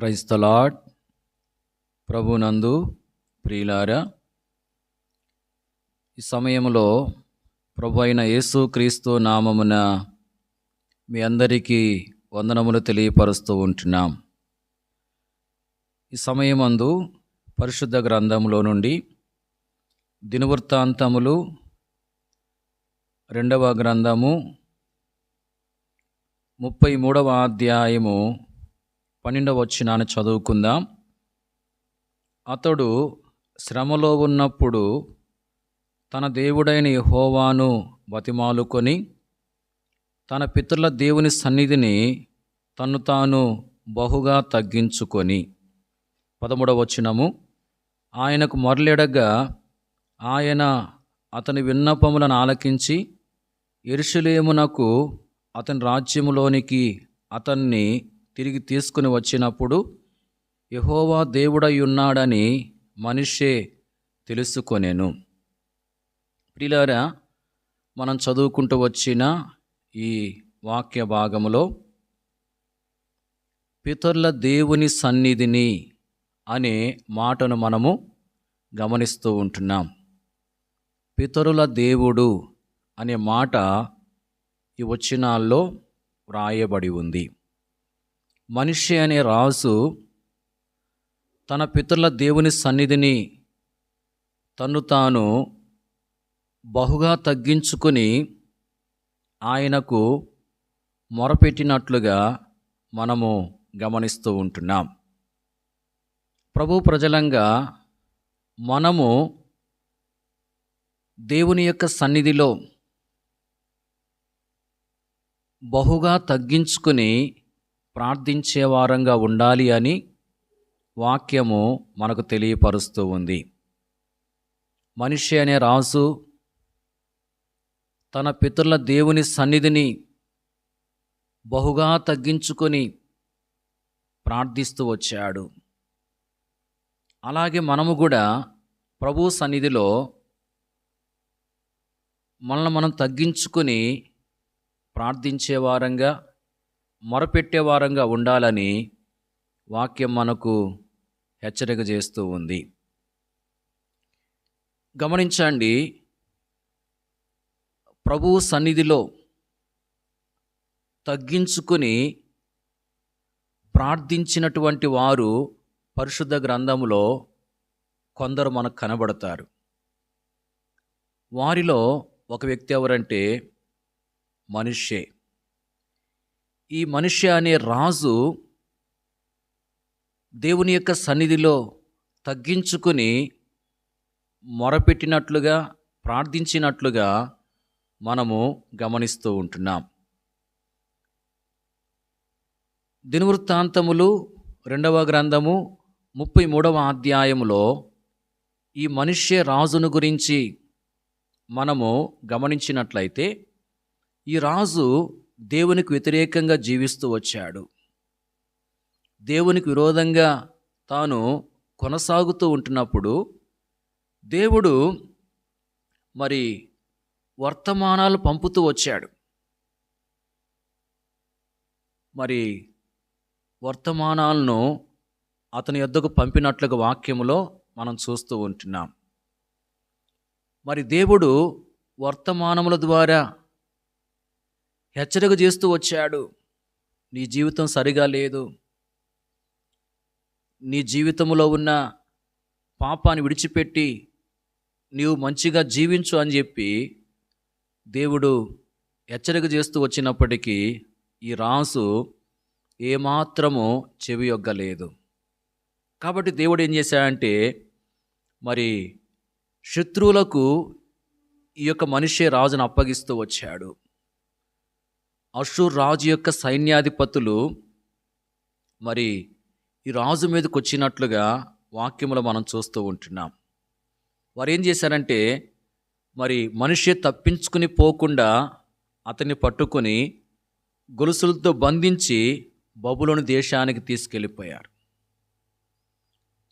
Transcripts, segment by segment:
క్రైస్తలాడ్ ప్రభునందు ప్రియులారా ఈ సమయంలో ప్రభు అయిన యేసు క్రీస్తు నామమున మీ అందరికీ వందనములు తెలియపరుస్తూ ఉంటున్నాం. ఈ సమయమందు పరిశుద్ధ గ్రంథంలో నుండి దినవృత్తాంతములు రెండవ గ్రంథము ముప్పై మూడవ అధ్యాయము పన్నెండవ వచ్చినాన్ని చదువుకుందాం. అతడు శ్రమలో ఉన్నప్పుడు తన దేవుడైన యెహోవాను బతిమాలుకొని తన పితరుల దేవుని సన్నిధిని తను తాను బహుగా తగ్గించుకొని. పదమూడవ వచనము ఆయనకు మొరలెడగా ఆయన అతని విన్నపములను ఆలకించి ఎరుషులేమునకు అతని రాజ్యములోనికి అతన్ని తిరిగి తీసుకుని వచ్చినప్పుడు యహోవా దేవుడై ఉన్నాడని మనిషే తెలుసుకొనెను. ప్రిలారా మనం చదువుకుంటూ వచ్చిన ఈ వాక్య భాగంలో పితరుల దేవుని సన్నిధిని అనే మాటను మనము గమనిస్తూ ఉంటున్నాం. పితరుల దేవుడు అనే మాట ఈ వచనాల్లో వ్రాయబడి ఉంది. మనిషి అనే రాజు తన పితరుల దేవుని సన్నిధిని తను తాను బహుగా తగ్గించుకొని ఆయనకు మొరపెట్టినట్లుగా మనము గమనిస్తూ ఉంటున్నాం. ప్రభు ప్రజలంగా మనము దేవుని యొక్క సన్నిధిలో బహుగా తగ్గించుకుని ప్రార్థించేవారంగా ఉండాలి అని వాక్యము మనకు తెలియపరుస్తూ ఉంది. మనిషి అనే రాజు తన పితరుల దేవుని సన్నిధిని బహుగా తగ్గించుకొని ప్రార్థిస్తూ వచ్చాడు. అలాగే మనము కూడా ప్రభు సన్నిధిలో మనల్ని మనం తగ్గించుకొని ప్రార్థించే వారంగా మొరపెట్టే వారంగా ఉండాలని వాక్యం మనకు హెచ్చరిక చేస్తూ ఉంది. గమనించండి ప్రభు సన్నిధిలో తగ్గించుకుని ప్రార్థించినటువంటి వారు పరిశుద్ధ గ్రంథములో కొందరు మనకు కనబడతారు. వారిలో ఒక వ్యక్తి ఎవరంటే మనుష్యే. ఈ మనిషి అనే రాజు దేవుని యొక్క సన్నిధిలో తగ్గించుకుని మొరపెట్టినట్లుగా ప్రార్థించినట్లుగా మనము గమనిస్తూ ఉంటున్నాం. దినవృత్తాంతములు రెండవ గ్రంథము ముప్పై మూడవ అధ్యాయములో ఈ మనుష్య రాజును గురించి మనము గమనించినట్లయితే ఈ రాజు దేవునికి వ్యతిరేకంగా జీవిస్తూ వచ్చాడు. దేవునికి విరోధంగా తాను కొనసాగుతూ ఉంటున్నప్పుడు దేవుడు మరి వర్తమానాలు పంపుతూ వచ్చాడు. మరి వర్తమానాలను అతని యొద్దకు పంపినట్లుగా వాక్యములో మనం చూస్తూ ఉంటున్నాం. మరి దేవుడు వర్తమానముల ద్వారా హెచ్చరిక చేస్తూ వచ్చాడు. నీ జీవితం సరిగా లేదు. నీ జీవితంలో ఉన్న పాపాన్ని విడిచిపెట్టి నీవు మంచిగా జీవించు అని చెప్పి దేవుడు హెచ్చరిక చేస్తూ వచ్చినప్పటికీ ఈ రాసు ఏమాత్రము చెవి యొగ్గలేదు. కాబట్టి దేవుడు ఏం చేశాడంటే మరి శత్రువులకు ఈ యొక్క మనిషి రాజును అప్పగిస్తూ వచ్చాడు. అషూర్ రాజు యొక్క సైన్యాధిపతులు మరి ఈ రాజు మీదకి వచ్చినట్లుగా వాక్యములు మనం చూస్తూ ఉంటున్నాం. వారు ఏం చేశారంటే మరి మనిషి తప్పించుకుని పోకుండా అతన్ని పట్టుకొని గొలుసులతో బంధించి బబులోని దేశానికి తీసుకెళ్ళిపోయారు.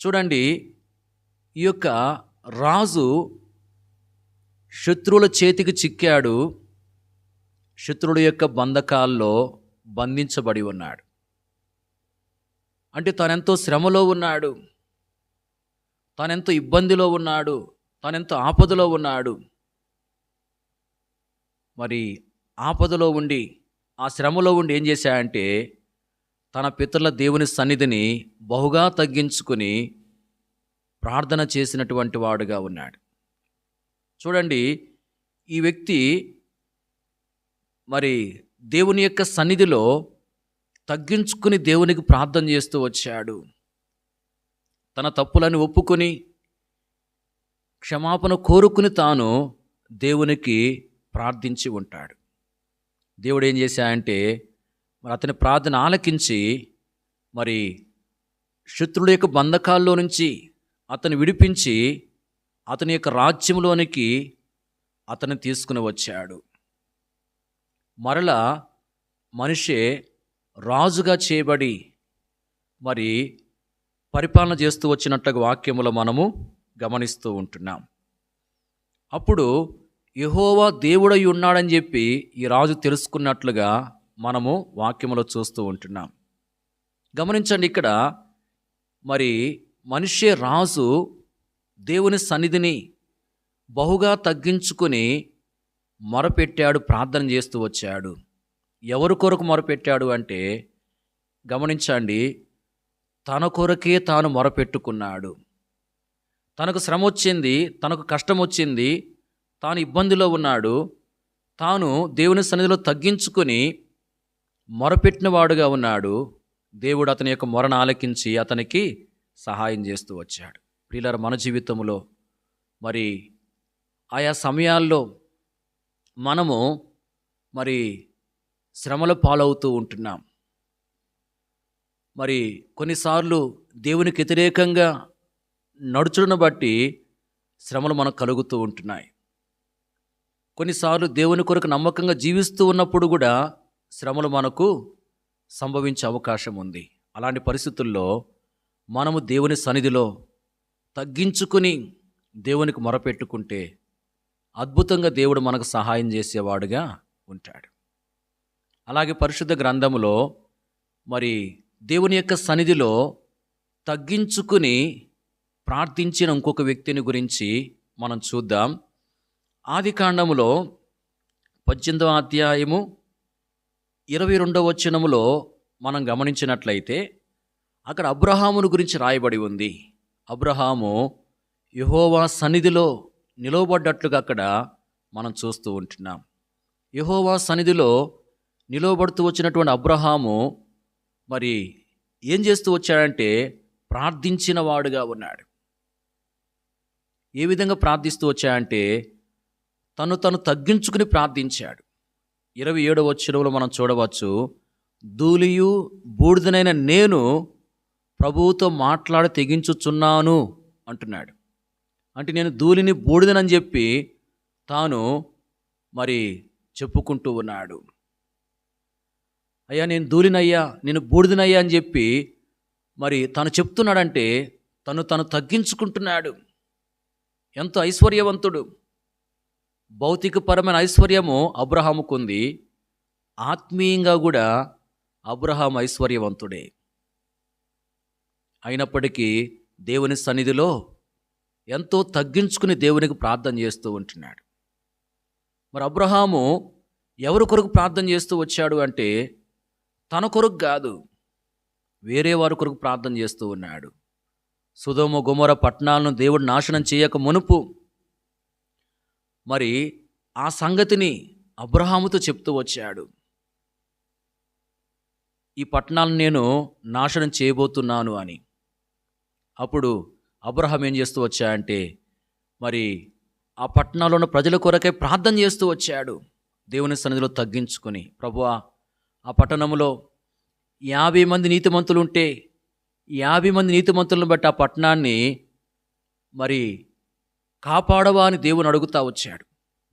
చూడండి ఈ యొక్క రాజు శత్రువుల చేతికి చిక్కాడు. శత్రుడు యొక్క బంధకాల్లో బంధించబడి ఉన్నాడు. అంటే తనెంతో శ్రమలో ఉన్నాడు. తనెంతో ఇబ్బందిలో ఉన్నాడు. తనెంతో ఆపదలో ఉన్నాడు. మరి ఆపదలో ఉండి ఆ శ్రమలో ఉండి ఏం చేశాడంటే తన పితరుల దేవుని సన్నిధిని బహుగా తగ్గించుకుని ప్రార్థన చేసినటువంటి వాడుగా ఉన్నాడు. చూడండి ఈ వ్యక్తి మరి దేవుని యొక్క సన్నిధిలో తగ్గించుకుని దేవునికి ప్రార్థన చేస్తూ వచ్చాడు. తన తప్పులను ఒప్పుకొని క్షమాపణ కోరుకుని తాను దేవునికి ప్రార్థించి ఉంటాడు. దేవుడు ఏం చేశాడంటే మరి అతని ప్రార్థన ఆలకించి మరి శత్రుడు యొక్క బంధకాల్లో నుంచి అతను విడిపించి అతని యొక్క రాజ్యంలోనికి అతను తీసుకుని వచ్చాడు. మరలా మనిషే రాజుగా చేయబడి మరి పరిపాలన చేస్తూ వచ్చినట్లుగా వాక్యములో మనము గమనిస్తూ ఉంటున్నాం. అప్పుడు యహోవా దేవుడై ఉన్నాడని చెప్పి ఈ రాజు తెలుసుకున్నట్లుగా మనము వాక్యములో చూస్తూ ఉంటున్నాం. గమనించండి ఇక్కడ మరి మనిషే రాజు దేవుని సన్నిధిని బహుగా తగ్గించుకుని మొరపెట్టాడు ప్రార్థన చేస్తూ వచ్చాడు. ఎవరి కొరకు మొరపెట్టాడు అంటే గమనించండి తన కొరకే తాను మొరపెట్టుకున్నాడు. తనకు శ్రమ వచ్చింది తనకు కష్టం వచ్చింది తాను ఇబ్బందిలో ఉన్నాడు. తాను దేవుని సన్నిధిలో తగ్గించుకుని మొరపెట్టినవాడుగా ఉన్నాడు. దేవుడు అతని యొక్క మొరను ఆలకించి అతనికి సహాయం చేస్తూ వచ్చాడు. ప్రియులార మన జీవితంలో మరి ఆయా సమయాల్లో మనము మరి శ్రమల పాలవుతూ ఉంటున్నాం. మరి కొన్నిసార్లు దేవునికి వ్యతిరేకంగా నడుచుడును బట్టి శ్రమలు మనకు కలుగుతూ ఉంటున్నాయి. కొన్నిసార్లు దేవుని కొరకు నమ్మకంగా జీవిస్తూ ఉన్నప్పుడు కూడా శ్రమలు మనకు సంభవించే అవకాశం ఉంది. అలాంటి పరిస్థితుల్లో మనము దేవుని సన్నిధిలో తగ్గించుకుని దేవునికి మొరపెట్టుకుంటే అద్భుతంగా దేవుడు మనకు సహాయం చేసేవాడుగా ఉంటాడు. అలాగే పరిశుద్ధ గ్రంథములో మరి దేవుని యొక్క సన్నిధిలో తగ్గించుకుని ప్రార్థించిన ఇంకొక వ్యక్తిని గురించి మనం చూద్దాం. ఆది కాండములో పద్దెనిమిదవ అధ్యాయము ఇరవై రెండవ వచనములో మనం గమనించినట్లయితే అక్కడ అబ్రహామును గురించి రాయబడి ఉంది. అబ్రహాము యహోవా సన్నిధిలో నిలవబడ్డట్లుగా అక్కడ మనం చూస్తూ ఉంటున్నాం. యహోవా సన్నిధిలో నిలవబడుతూ వచ్చినటువంటి అబ్రహాము మరి ఏం చేస్తూ వచ్చాడంటే ప్రార్థించిన వాడుగా ఉన్నాడు. ఏ విధంగా ప్రార్థిస్తూ వచ్చాడంటే తను తను తగ్గించుకుని ప్రార్థించాడు. ఇరవై ఏడవ చెరువులో మనం చూడవచ్చు ధూళియు బూడిదనైన నేను ప్రభువుతో మాట్లాడి తెగించుచున్నాను అంటున్నాడు. అంటే నేను ధూళిని బూడిదనని చెప్పి తాను మరి చెప్పుకుంటూ ఉన్నాడు. అయ్యా నేను ధూళినయ్యా నేను బూడిదనయ్యా అని చెప్పి మరి తను చెప్తున్నాడంటే తను తను తగ్గించుకుంటున్నాడు. ఎంతో ఐశ్వర్యవంతుడు. భౌతికపరమైన ఐశ్వర్యము అబ్రహాముకుంది. ఆత్మీయంగా కూడా అబ్రహాం ఐశ్వర్యవంతుడే. అయినప్పటికీ దేవుని సన్నిధిలో ఎంతో తగ్గించుకుని దేవునికి ప్రార్థన చేస్తూ ఉంటున్నాడు. మరి అబ్రహాము ఎవరి కొరకు ప్రార్థన చేస్తూ వచ్చాడు అంటే తన కొరకు కాదు వేరే వారి కొరకు ప్రార్థన చేస్తూ ఉన్నాడు. సుధోమ గుమర పట్టణాలను దేవుడు నాశనం చేయక మునుపు మరి ఆ సంగతిని అబ్రహాముతో చెప్తూ వచ్చాడు. ఈ పట్టణాలను నేను నాశనం చేయబోతున్నాను అని. అప్పుడు అబ్రహం ఏం చేస్తూ వచ్చాయంటే మరి ఆ పట్టణంలో ఉన్న ప్రజల కొరకై ప్రార్థన చేస్తూ వచ్చాడు. దేవుని సన్నిధిలో తగ్గించుకొని ప్రభు ఆ పట్టణంలో యాభై మంది నీతిమంతులు ఉంటే యాభై మంది నీతిమంతులను బట్టి ఆ పట్టణాన్ని మరి కాపాడవా అని దేవుని అడుగుతా వచ్చాడు.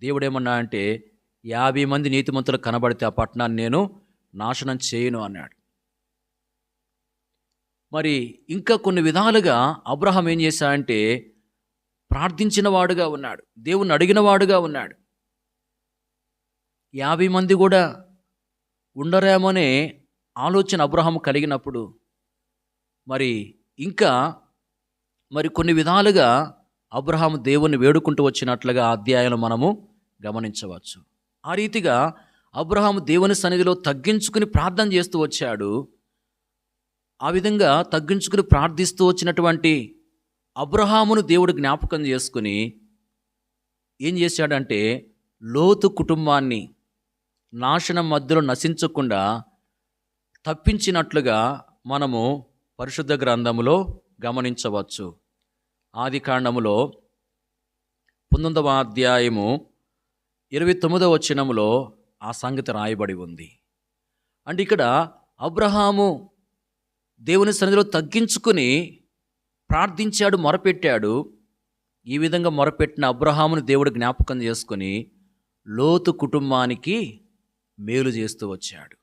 దేవుడు ఏమన్నా అంటే యాభై మంది నీతిమంతులు కనబడితే ఆ పట్టణాన్ని నేను నాశనం చేయను అన్నాడు. మరి ఇంకా కొన్ని విధాలుగా అబ్రహం ఏం చేశాడంటే ప్రార్థించిన వాడుగా ఉన్నాడు. దేవుని అడిగిన వాడుగా ఉన్నాడు. యాభై మంది కూడా ఉండరేమోనే ఆలోచన అబ్రహం కలిగినప్పుడు మరి ఇంకా మరి కొన్ని విధాలుగా అబ్రహాం దేవుణ్ణి వేడుకుంటూ వచ్చినట్లుగా అధ్యాయాలు మనము గమనించవచ్చు. ఆ రీతిగా అబ్రహాం దేవుని సన్నిధిలో తగ్గించుకుని ప్రార్థన చేస్తూ వచ్చాడు. ఆ విధంగా తగ్గించుకుని ప్రార్థిస్తూ వచ్చినటువంటి అబ్రహామును దేవుడు జ్ఞాపకం చేసుకుని ఏం చేశాడంటే లోతు కుటుంబాన్ని నాశనం మధ్యలో నశించకుండా తప్పించినట్లుగా మనము పరిశుద్ధ గ్రంథములో గమనించవచ్చు. ఆది కాండములో పంతొమ్మిదవ అధ్యాయము ఇరవై తొమ్మిదవ వచనములో ఆ సంగతి రాయబడి ఉంది. అంటే ఇక్కడ అబ్రహాము దేవుని సన్నిధిలో తగ్గించుకుని ప్రార్థించాడు మొరపెట్టాడు. ఈ విధంగా మొరపెట్టిన అబ్రహామును దేవుడు జ్ఞాపకం చేసుకుని లోతు కుటుంబానికి మేలు చేస్తూ వచ్చాడు.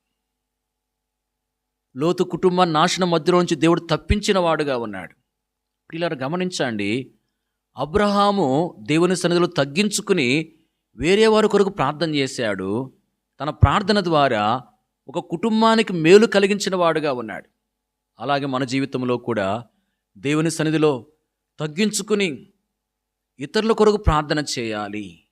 లోతు కుటుంబాన్ని నాశనం మధ్యలో నుంచి దేవుడు తప్పించిన వాడుగా ఉన్నాడు. ఇలా గమనించండి. అబ్రహాము దేవుని సన్నిధిలో తగ్గించుకుని వేరే వారి కొరకు ప్రార్థన చేశాడు. తన ప్రార్థన ద్వారా ఒక కుటుంబానికి మేలు కలిగించిన వాడుగా ఉన్నాడు. అలాగే మన జీవితంలో కూడా దేవుని సన్నిధిలో తగ్గించుకుని ఇతరుల కొరకు ప్రార్థన చేయాలి.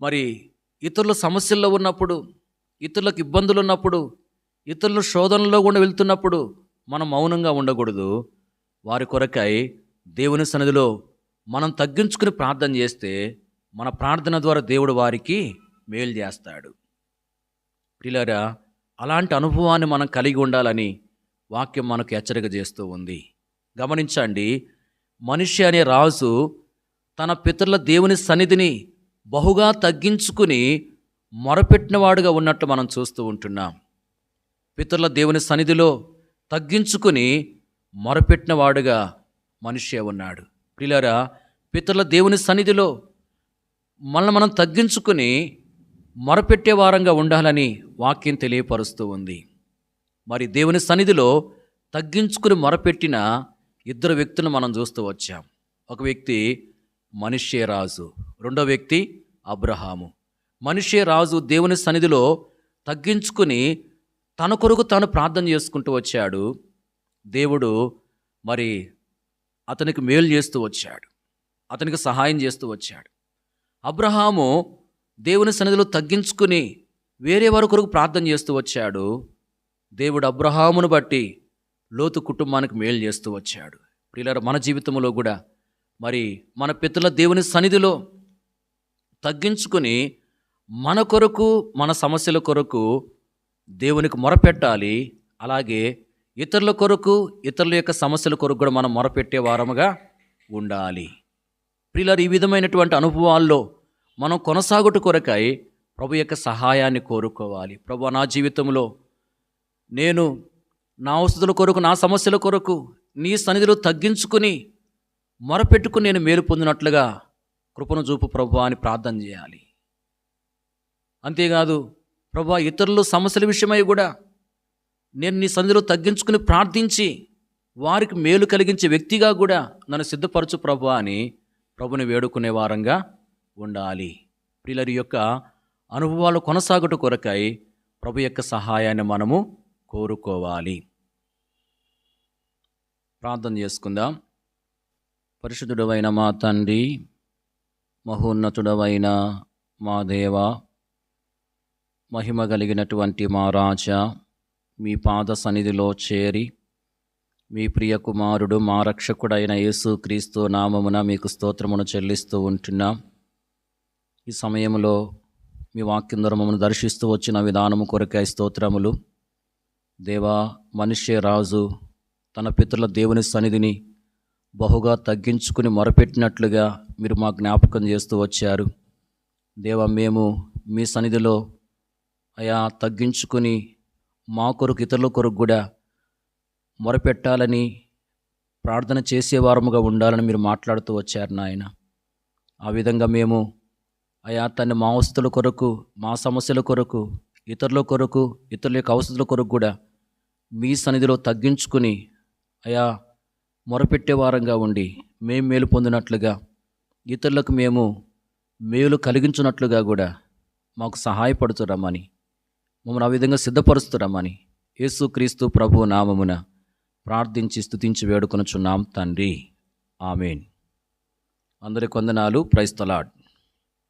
మరి ఇతరుల సమస్యల్లో ఉన్నప్పుడు ఇతరులకు ఇబ్బందులు ఉన్నప్పుడు ఇతరుల శోధనలో కూడా వెళ్తున్నప్పుడు మనం మౌనంగా ఉండకూడదు. వారి కొరకై దేవుని సన్నిధిలో మనం తగ్గించుకుని ప్రార్థన చేస్తే మన ప్రార్థన ద్వారా దేవుడు వారికి మేలు చేస్తాడు. ప్రిలరా అలాంటి అనుభవాన్ని మనం కలిగి ఉండాలని వాక్యం మనకు హెచ్చరిక చేస్తూ ఉంది. గమనించండి మనిషి అనే రాజు తన పితరుల దేవుని సన్నిధిని బహుగా తగ్గించుకుని మొరపెట్టినవాడుగా ఉన్నట్లు మనం చూస్తూ ఉంటున్నాం. పితరుల దేవుని సన్నిధిలో తగ్గించుకుని మొరపెట్టినవాడుగా మనిషే ఉన్నాడు. ప్రిలరా పితరుల దేవుని సన్నిధిలో మనల్ని మనం తగ్గించుకుని మొరపెట్టే వారంగా ఉండాలని వాక్యం తెలియపరుస్తూ ఉంది. మరి దేవుని సన్నిధిలో తగ్గించుకుని మొరపెట్టిన ఇద్దరు వ్యక్తులను మనం చూస్తూ వచ్చాం. ఒక వ్యక్తి మనిషే రాజు రెండో వ్యక్తి అబ్రహాము. మనిషే రాజు దేవుని సన్నిధిలో తగ్గించుకుని తన కొరకు తాను ప్రార్థన చేసుకుంటూ వచ్చాడు. దేవుడు మరి అతనికి మేలు చేస్తూ వచ్చాడు. అతనికి సహాయం చేస్తూ వచ్చాడు. అబ్రహాము దేవుని సన్నిధిలో తగ్గించుకుని వేరే వారి కొరకు ప్రార్థన చేస్తూ వచ్చాడు. దేవుడు అబ్రహామును బట్టి లోతు కుటుంబానికి మేలు చేస్తూ వచ్చాడు. ప్రియులారు మన జీవితంలో కూడా మరి మన పితృల దేవుని సన్నిధిలో తగ్గించుకుని మన కొరకు మన సమస్యల కొరకు దేవునికి మొరపెట్టాలి. అలాగే ఇతరుల కొరకు ఇతరుల యొక్క సమస్యల కొరకు కూడా మనం మొరపెట్టే వారముగా ఉండాలి. ప్రియులారు ఈ విధమైనటువంటి అనుభవాల్లో మనం కొనసాగుట కొరకై ప్రభు యొక్క సహాయాన్ని కోరుకోవాలి. ప్రభు నా జీవితంలో నేను నా అవసరాల కొరకు నా సమస్యల కొరకు నీ సన్నిధిలో తగ్గించుకుని మొరపెట్టుకుని నేను మేలు పొందినట్లుగా కృపను చూపు ప్రభు అని ప్రార్థన చేయాలి. అంతేకాదు ప్రభు ఇతరుల సమస్యల విషయమై కూడా నేను నీ సన్నిధిలో తగ్గించుకుని ప్రార్థించి వారికి మేలు కలిగించే వ్యక్తిగా కూడా నన్ను సిద్ధపరచు ప్రభు అని ప్రభుని వేడుకునే వారంగా ఉండాలి. ప్రియులరి యొక్క అనుభవాలు కొనసాగుట కొరకై ప్రభు యొక్క సహాయాన్ని మనము కోరుకోవాలి. ప్రార్థన చేసుకుందాం. పరిశుద్ధుడవైన మా తండ్రి మహోన్నతుడవైన మా దేవ మహిమ కలిగినటువంటి మా రాజా మీ పాద సన్నిధిలో చేరి మీ ప్రియ కుమారుడు మా రక్షకుడైన యేసుక్రీస్తు నామమున మీకు స్తోత్రమును చెల్లిస్తూ ఉంటున్నాం. ఈ సమయంలో మీ వాక్యం ద్వారా మమ్మల్ని దర్శిస్తూ వచ్చిన విధానము కొరకై స్తోత్రములు. దేవా మనిషే రాజు తన పితరుల దేవుని సన్నిధిని బహుగా తగ్గించుకుని మొరపెట్టినట్లుగా మీరు మా జ్ఞాపకం చేస్తూ వచ్చారు. దేవా మేము మీ సన్నిధిలో అయా తగ్గించుకుని మా కొరకు ఇతరుల కొరకు కూడా మొరపెట్టాలని ప్రార్థన చేసేవారముగా ఉండాలని మీరు మాట్లాడుతూ వచ్చారు నాయన. ఆ విధంగా మేము అయా తన మా అవస్థల కొరకు మా సమస్యల కొరకు ఇతరుల కొరకు ఇతరుల యొక్క అవసరాల కొరకు కూడా మీ సన్నిధిలో తగ్గించుకుని అయా మొరపెట్టే వారంగా ఉండి మేము మేలు పొందినట్లుగా ఇతరులకు మేము మేలు కలిగించున్నట్లుగా కూడా మాకు సహాయపడుతురమ్మని మమ్మల్ని ఆ విధంగా సిద్ధపరుస్తురమ్మని యేసుక్రీస్తు ప్రభు నామమున ప్రార్థించి స్థుతించి వేడుకొనుచున్నాం తండ్రి. ఆమెన్. అందరి కొందనాలు ప్రైస్తలాడ్